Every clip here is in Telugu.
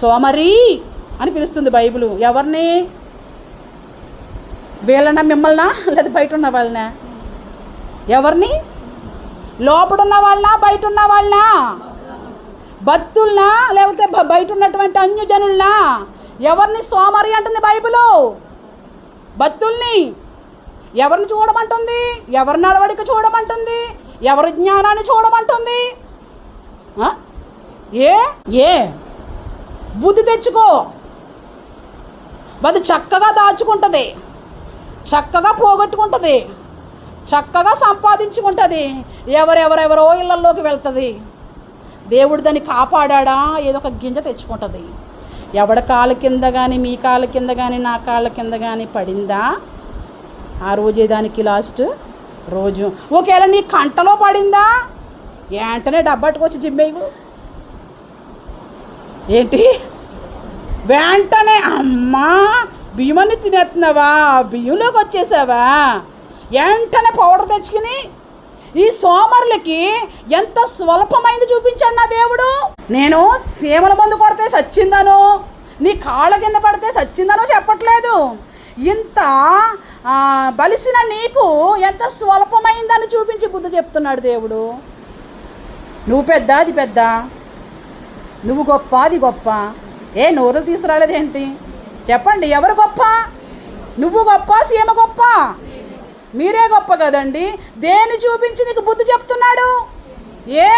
సోమరి అని పిలుస్తుంది బైబిలు. ఎవరిని? వీళ్ళనా మిమ్మల్నా? లేదా బయట ఉన్న వాళ్ళనా? ఎవరిని? లోపడున్న వాళ్ళనా? బయట ఉన్న వాళ్ళనా? భక్తుల్నా? లేకపోతే బయట ఉన్నటువంటి అన్యజనుల్నా? ఎవరిని సోమరి అంటుంది బైబిలు? భక్తుల్ని. ఎవరిని చూడమంటుంది? ఎవరి నడవడిక చూడమంటుంది? ఎవరి జ్ఞానాన్ని చూడమంటుంది? ఏ? ఏ? బుద్ధి తెచ్చుకో. అది చక్కగా దాచుకుంటుంది. చక్కగా పోగొట్టుకుంటుంది. చక్కగా సంపాదించుకుంటుంది. ఎవరెవరెవరో ఇళ్ళల్లోకి వెళ్తుంది. దేవుడు దాన్ని కాపాడా ఏదో ఒక గింజ తెచ్చుకుంటుంది. ఎవడ కాళ్ళ కింద కానీ మీ కాళ్ళ కింద కానీ నా కాళ్ళ కింద కానీ పడిందా? ఆ రోజే దానికి లాస్ట్? రోజు. ఒకవేళ నీ కంటలో పడిందా? వెంటనే డబ్బట్టుకొచ్చి జిమ్మేవు ఏంటి? వెంటనే అమ్మా బియ్యమని తినేస్తున్నావా బియ్యంలోకి వచ్చేసావా? వెంటనే పౌడర్ తెచ్చుకుని ఈ సోమరులకి ఎంత స్వల్పమైంది చూపించాడు నా దేవుడు. నేను సీమల మందు కొడితే సచ్చిందను నీ కాళ్ళ కింద పడితే సచ్చిందను చెప్పట్లేదు. ఇంత బలిసిన నీకు ఎంత స్వల్పమైందని చూపించి బుద్ధి చెప్తున్నాడు దేవుడు. నువ్వు పెద్ద అది పెద్ద. నువ్వు గొప్ప అది గొప్ప. ఏ నోరులు తీసుకురాలేదేంటి? చెప్పండి ఎవరు గొప్ప? నువ్వు గొప్ప సీమ గొప్ప? మీరే గొప్ప కదండి. దేని చూపించి నీకు బుద్ధి చెప్తున్నాడు? ఏ?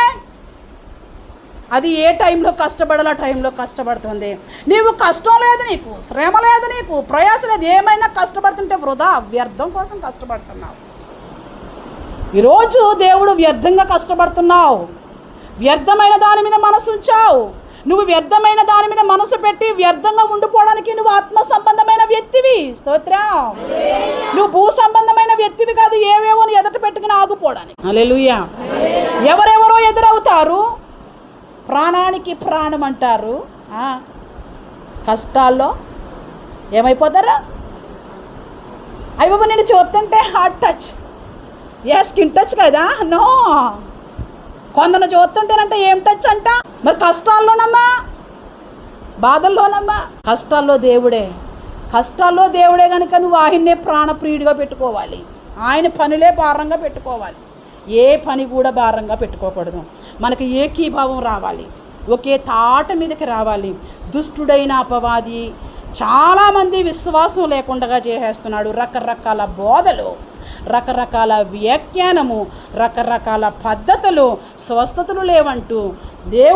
అది ఏ టైంలో కష్టపడాలో ఆ టైంలో కష్టపడుతుంది. నీవు కష్టం లేదు నీకు శ్రమ లేదు నీకు ప్రయాస లేదు. ఏమైనా కష్టపడుతుంటే వృధా వ్యర్థం కోసం కష్టపడుతున్నావు. ఈరోజు దేవుడు వ్యర్థంగా కష్టపడుతున్నావు. వ్యర్థమైన దాని మీద మనసు ఉంచావు. నువ్వు వ్యర్థమైన దాని మీద మనసు పెట్టి వ్యర్థంగా ఉండిపోవడానికి నువ్వు ఆత్మ సంబంధమైన వ్యక్తివి. స్తోత్రం. నువ్వు భూ సంబంధమైన వ్యక్తివి కాదు ఏవేవో ఎదుట పెట్టుకుని ఆగిపోవడానికి. అలెలుయా ఎవరెవరో ఎదురవుతారు? ప్రాణానికి ప్రాణం అంటారు. ఆ, కష్టాల్లో ఏమైపోతారా? అయ్య బాబా నేను చూస్తుంటే హార్ట్ టచ్. ఏ స్కిన్ టచ్ కదా? నో. కొందరు చూస్తుంటేనంటే ఏం అంట? మరి కష్టాల్లోనమ్మా? బాధల్లోనమ్మా? కష్టాల్లో దేవుడే. కష్టాల్లో దేవుడే కనుక నువ్వు ఆయన్నే ప్రాణప్రియుడిగా పెట్టుకోవాలి. ఆయన పనులే భారంగా పెట్టుకోవాలి. ఏ పని కూడా భారంగా పెట్టుకోకూడదు. మనకి ఏకీభావం రావాలి. ఒకే తాట మీదకి రావాలి. దుష్టుడైన అపవాది చాలామంది విశ్వాసం లేకుండా చేసేస్తున్నాడు రకరకాల బోధలు. రకరకాల వ్యాఖ్యానము రకరకాల పద్ధతులు స్వస్థతలు లేవంటూ దేవుడు